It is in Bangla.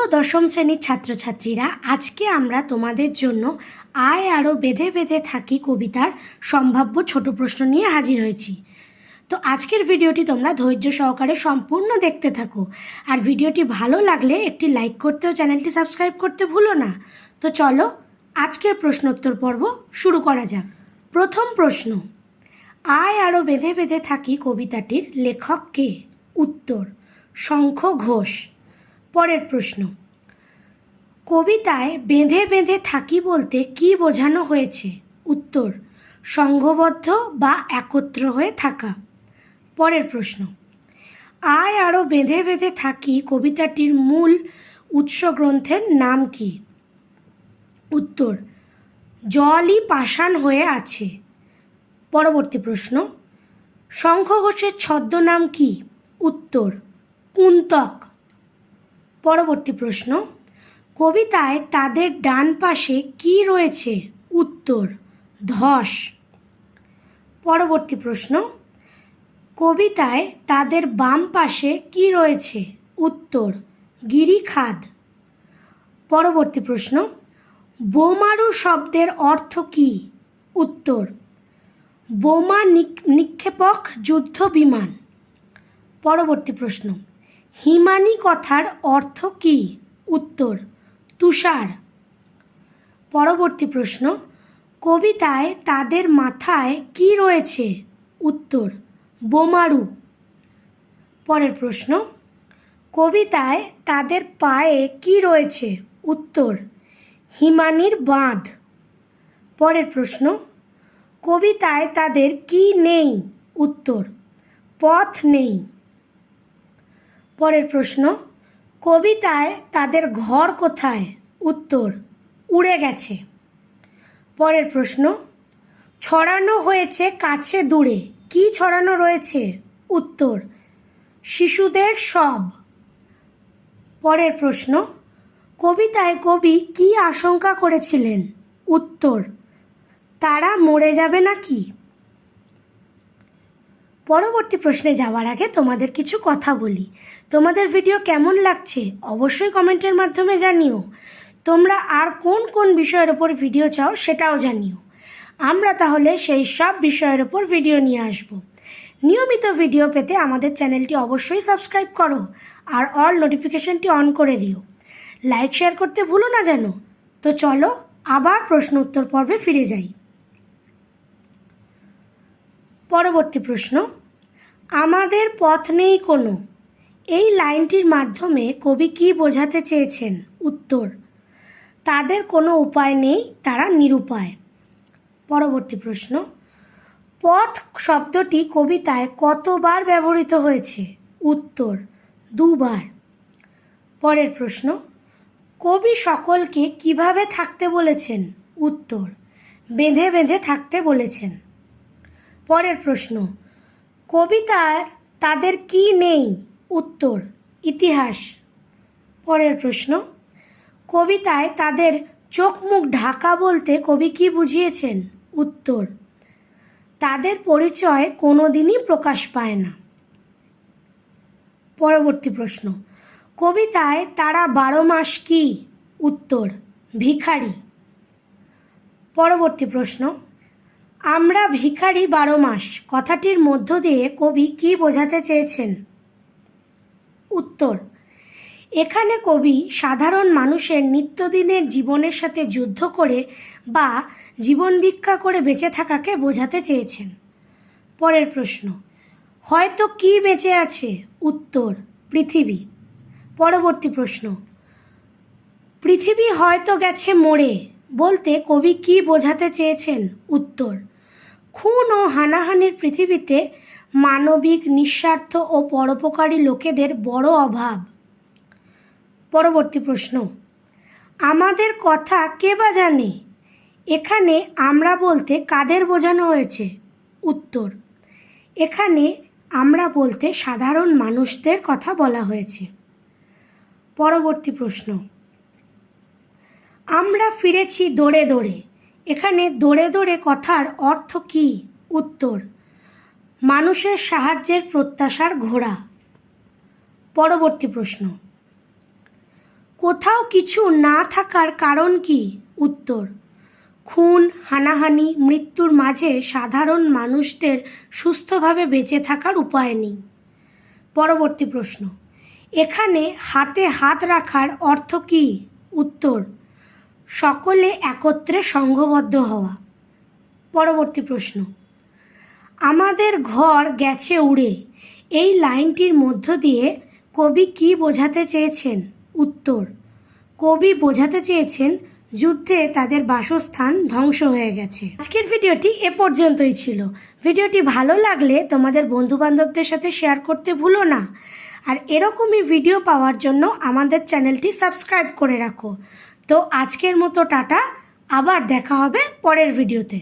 প্রিয় দশম শ্রেণির ছাত্রছাত্রীরা আজকে আমরা তোমাদের জন্য আয় আরও বেঁধে বেঁধে থাকি কবিতার সম্ভাব্য ছোট প্রশ্ন নিয়ে হাজির হয়েছি। তো আজকের ভিডিওটি তোমরা ধৈর্য সহকারে সম্পূর্ণ দেখতে থাকো। আর ভিডিওটি ভালো লাগলে একটি লাইক করতে ও চ্যানেলটি সাবস্ক্রাইব করতে ভুলো না। তো চলো আজকের প্রশ্নোত্তর পর্ব শুরু করা যাক। প্রথম প্রশ্ন, আয় আরও বেঁধে বেঁধে থাকি কবিতাটির লেখক কে? উত্তর, শঙ্খ ঘোষ। পরের প্রশ্ন। কবিতায় বেঁধে বেঁধে থাকি বলতে কি বোঝানো হয়েছে? উত্তর, সংঘবদ্ধ বা একত্র হয়ে থাকা। পরের প্রশ্ন, আয় আরও বেঁধে বেঁধে থাকি কবিতাটির মূল উৎস গ্রন্থের নাম কি? উত্তর, জলই পাষাণ হয়ে আছে। পরবর্তী প্রশ্ন শঙ্খ ঘোষের ছদ্মনাম কি? উত্তর, কুন্তক। পরবর্তী প্রশ্ন। কবিতায় তাদের ডান পাশে কি রয়েছে? উত্তর, ধস। পরবর্তী প্রশ্ন। কবিতায় তাদের বাম পাশে কি রয়েছে? উত্তর, গিরিখাদ। পরবর্তী প্রশ্ন। বোমারু শব্দের অর্থ কি? উত্তর, বোমা নিক- নিক্ষেপক যুদ্ধ বিমান পরবর্তী প্রশ্ন। হিমানি কথার অর্থ কি? উত্তর, তুষার। পরবর্তী প্রশ্ন, কবিতায় তাদের মাথায় কি রয়েছে? উত্তর, বোমারু। পরের প্রশ্ন, কবিতায় তাদের পায়ে কি রয়েছে? উত্তর, হিমানির বাঁধ। পরের প্রশ্ন, কবিতায় তাদের কি নেই? উত্তর, পথ নেই। পরের প্রশ্ন, কবিতায় তাদের ঘর কোথায়? উত্তর, উড়ে গেছে। পরের প্রশ্ন, ছড়ানো হয়েছে কাছে দূরে, কি ছড়ানো রয়েছে? উত্তর, শিশুদের সব। পরের প্রশ্ন, কবিতায় কবি কি আশঙ্কা করেছিলেন? উত্তর, তারা মরে যাবে নাকি? পরবর্তী প্রশ্নে যাওয়ার আগে তোমাদের কিছু কথা বলি। তোমাদের ভিডিও কেমন লাগছে অবশ্যই কমেন্টের মাধ্যমে জানিও। তোমরা আর কোন কোন বিষয়ের ওপর ভিডিও চাও সেটাও জানিও। আমরা তাহলে সেই সব বিষয়ের ওপর ভিডিও নিয়ে আসব। নিয়মিত ভিডিও পেতে আমাদের চ্যানেলটি অবশ্যই সাবস্ক্রাইব করো আর অল নোটিফিকেশনটি অন করে দিও। লাইক শেয়ার করতে ভুলো না যেন। তো চলো আবার প্রশ্ন উত্তর পর্বে ফিরে যাই। পরবর্তী প্রশ্ন। আমাদের পথ নেই কোনো। এই লাইনটির মাধ্যমে কবি কি বোঝাতে চেয়েছেন? উত্তর, তাদের কোনো উপায় নেই, তারা নিরুপায়। পরবর্তী প্রশ্ন, পথ শব্দটি কবিতায় কতবার ব্যবহৃত হয়েছে? উত্তর, দুবার। পরের প্রশ্ন, কবি সকলকে কীভাবে থাকতে বলেছেন? উত্তর, বেঁধে বেঁধে থাকতে বলেছেন। পরের প্রশ্ন কবিতার তাদের কি নেই? উত্তর, ইতিহাস। পরের প্রশ্ন, কবিতায় তাদের চোখ মুখ ঢাকা বলতে কবি কি বুঝিয়েছেন? উত্তর, তাদের পরিচয় কোনোদিনই প্রকাশ পায় না। পরবর্তী প্রশ্ন, কবিতায় তারা বারো মাস কি? উত্তর, ভিখারি। পরবর্তী প্রশ্ন আমরা ভিখারি বারো মাস। কথাটির মধ্য দিয়ে কবি কি বোঝাতে চেয়েছেন? উত্তর, এখানে কবি সাধারণ মানুষের নিত্যদিনের জীবনের সাথে যুদ্ধ করে বা জীবন ভিক্ষা করে বেঁচে থাকাকে বোঝাতে চেয়েছেন। পরের প্রশ্ন, হয়তো কি বেঁচে আছে? উত্তর, পৃথিবী। পরবর্তী প্রশ্ন, পৃথিবী হয়তো গেছে মরে বলতে কবি কি বোঝাতে চেয়েছেন? উত্তর খুন ও হানাহানির পৃথিবীতে মানবিক, নিঃস্বার্থ ও পরোপকারী লোকেদের বড় অভাব। পরবর্তী প্রশ্ন, আমাদের কথা কে বা জানে? এখানে আমরা বলতে কাদের বোঝানো হয়েছে? উত্তর, এখানে আমরা বলতে সাধারণ মানুষদের কথা বলা হয়েছে। পরবর্তী প্রশ্ন, আমরা ফিরেছি দৌড়ে দৌড়ে। এখানে দৌড়ে দৌড়ে কথার অর্থ কী? উত্তর, মানুষের সাহায্যের প্রত্যাশার ঘোড়া। পরবর্তী প্রশ্ন, কোথাও কিছু না থাকার কারণ কি? উত্তর, খুন, হানাহানি, মৃত্যুর মাঝে সাধারণ মানুষদের সুস্থভাবে বেঁচে থাকার উপায় নেই। পরবর্তী প্রশ্ন, এখানে হাতে হাত রাখার অর্থ কী? উত্তর সকলে একত্রে সংঘবদ্ধ হওয়া। পরবর্তী প্রশ্ন। আমাদের ঘর গেছে উড়ে, এই লাইনটির মধ্য দিয়ে কবি কি বোঝাতে চেয়েছেন? উত্তর, কবি বোঝাতে চেয়েছেন যুদ্ধে তাদের বাসস্থান ধ্বংস হয়ে গেছে। আজকের ভিডিওটি এ পর্যন্তই ছিল। ভিডিওটি ভালো লাগলে তোমাদের বন্ধুবান্ধবদের সাথে শেয়ার করতে ভুলো না। আর এরকমই ভিডিও পাওয়ার জন্য আমাদের চ্যানেলটি সাবস্ক্রাইব করে রাখো। তো আজকের মতো টাটা আবার দেখা হবে পরের ভিডিওতে।